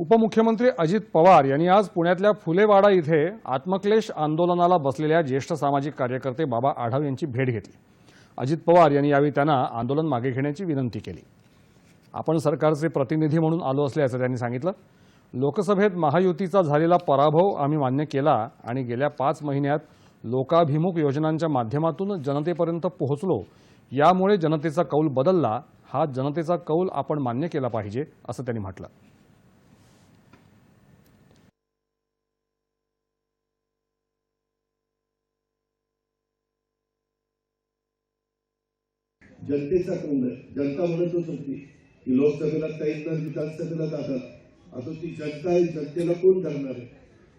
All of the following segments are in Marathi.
उपमुख्यमंत्री अजित पवार यांनी आज पुण्यातल्या फुलेवाडा इथे आत्मक्लेश आंदोलनाला बसलेल्या ज्येष्ठ सामाजिक कार्यकर्ते बाबा आढाव यांची भेट घेतली. अजित पवार यांनी यावेळी त्यांना आंदोलन मागे घेण्याची विनंती केली. आपण सरकारचे प्रतिनिधी म्हणून आलो असल्याचं त्यांनी सांगितलं. लोकसभेत महायुतीचा झालेला पराभव आम्ही मान्य केला आणि गेल्या पाच महिन्यात लोकाभिमुख योजनांच्या माध्यमातून जनतेपर्यंत पोहोचलो. यामुळे जनतेचा कौल बदलला. हा जनतेचा कौल आपण मान्य केला पाहिजे असं त्यांनी म्हटलं. जनतेचा कौल आहे. जनता म्हणतच होती की लोकसभेला काही तर विधानसभेला जातात. आता ती जनता आहे जनतेला कोण करणार आहे?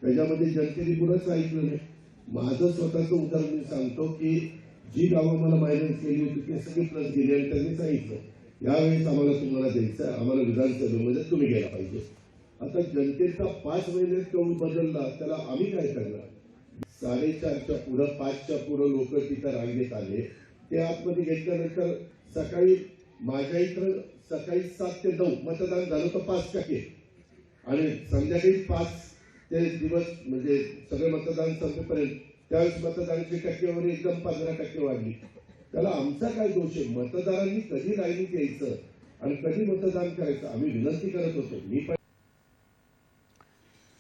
त्याच्यामध्ये जनतेने कुणाच ऐकलं नाही. माझं स्वतःचं उदाहरण मी सांगतो की जी गावं मला मायनस केली होती ते सगळे प्लस गेले आणि त्यांनी सांगितलं यावेळेस आम्हाला तुम्हाला द्यायचं आहे, आम्हाला विधानसभेमध्ये तुम्ही गेला पाहिजे. आता जनतेचा पाच महिन्यात कौल बदलला त्याला आम्ही काय करणार? साडेचारच्या पुढं पाचच्या पुढं लोक तिथं रांगेत आले. ते आतमध्ये घेतल्यानंतर सकाळी माझ्या इथं सकाळी सात ते नऊ मतदान झालं तर पाच टक्के. आणि संध्याकाळी पाच ते दिवस म्हणजे सगळे मतदान संपेपर्यंत त्यावेळेस मतदानाची टक्केवारी एकदम पंधरा टक्के वाढली. त्याला आमचा काय दोष आहे? मतदारांनी कधी लाईनीत यायचं आणि कधी मतदान करायचं? आम्ही विनंती करत होतो. मी पण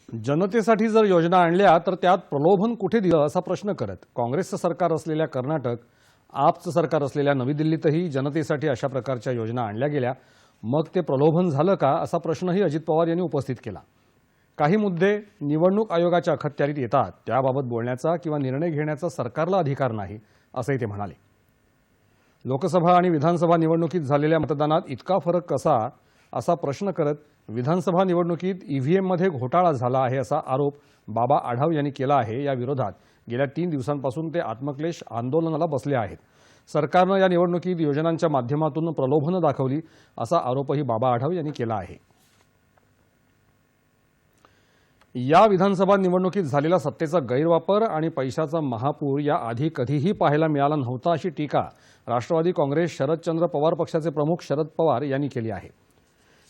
जनतेसाठी जर योजना आणल्या तर त्यात प्रलोभन कुठे दिलं असा प्रश्न करत काँग्रेसचं सरकार असलेल्या कर्नाटक आपचं सरकार असलेल्या नवी दिल्लीतही जनतेसाठी अशा प्रकारच्या योजना आणल्या गेल्या. मग ते प्रलोभन झालं का असा प्रश्नही अजित पवार यांनी उपस्थित केला. काही मुद्दे निवडणूक आयोगाच्या अखत्यारीत येतात. त्याबाबत बोलण्याचा किंवा निर्णय घेण्याचा सरकारला अधिकार नाही असंही ते म्हणाले. लोकसभा आणि विधानसभा निवडणुकीत झालेल्या मतदानात इतका फरक कसा असा प्रश्न करत विधानसभा निवडणुकीत ईव्हीएममध्ये घोटाळा झाला आहे असा आरोप बाबा आढाव यांनी केला आहे या विरोधात. गेल्या तीन दिवसांपासून ते आत्मक्लेश आंदोलनाला बसले आहेत. सरकारनं या निवडणुकीत योजनांच्या माध्यमातून प्रलोभनं दाखवली असा आरोपही बाबा आढाव यांनी केला आहे. या विधानसभा निवडणुकीत झालेला सत्तेचा गैरवापर आणि पैशाचा महापूर या आधी कधीही पाहायला मिळाला नव्हता अशी टीका राष्ट्रवादी काँग्रेस शरदचंद्र पवार पक्षाचे प्रमुख शरद पवार यांनी केली आहे.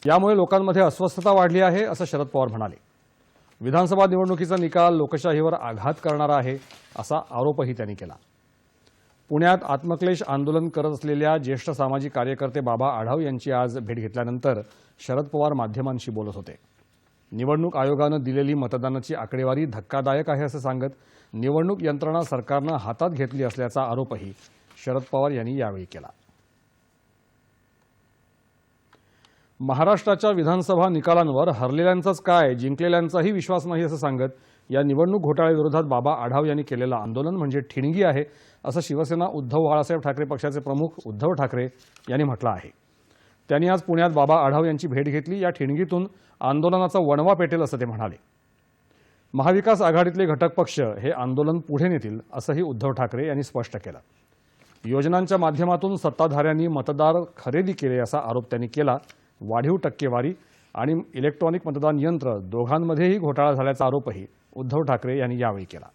यामुळे लोकांमध्ये अस्वस्थता वाढली आहे असं शरद पवार म्हणाले. विधानसभा निवडणुकीचा निकाल लोकशाहीवर आघात करणारा आहे असा आरोपही त्यांनी केला. पुण्यात आत्मक्लेश आंदोलन करत असलेल्या ज्येष्ठ सामाजिक कार्यकर्ते बाबा आढाव यांची आज भेट घेतल्यानंतर शरद पवार माध्यमांशी बोलत होते. निवडणूक आयोगानं दिलेली मतदानाची आकडेवारी धक्कादायक आहे असं सांगत निवडणूक यंत्रणा सरकारनं हातात घेतली असल्याचा आरोपही शरद पवार यांनी यावेळी केला. महाराष्ट्राच्या विधानसभा निकालांवर हरलेल्यांचाच काय जिंकलेल्यांचाही विश्वास नाही असं सांगत या निवडणूक घोटाळ्याविरोधात बाबा आढाव यांनी केलेलं आंदोलन म्हणजे ठिणगी आहे असं शिवसेना उद्धव बाळासाहेब ठाकरे पक्षाचे प्रमुख उद्धव ठाकरे यांनी म्हटलं आहे. त्यांनी आज पुण्यात बाबा आढाव यांची भेट घेतली या ठिणगीतून आंदोलनाचा वणवा पेटेल असं ते म्हणाले. महाविकास आघाडीतले घटक पक्ष हे आंदोलन पुढे नेतील असंही उद्धव ठाकरे यांनी स्पष्ट केलं. योजनांच्या माध्यमातून सत्ताधाऱ्यांनी मतदार खरेदी केले असा आरोप त्यांनी केला वाढीव टक्केवारी आणि इलेक्ट्रॉनिक मतदान यंत्र दोघांमध्येही घोटाळा झाल्याचा आरोपही उद्धव ठाकरे यांनी यावेळी केला.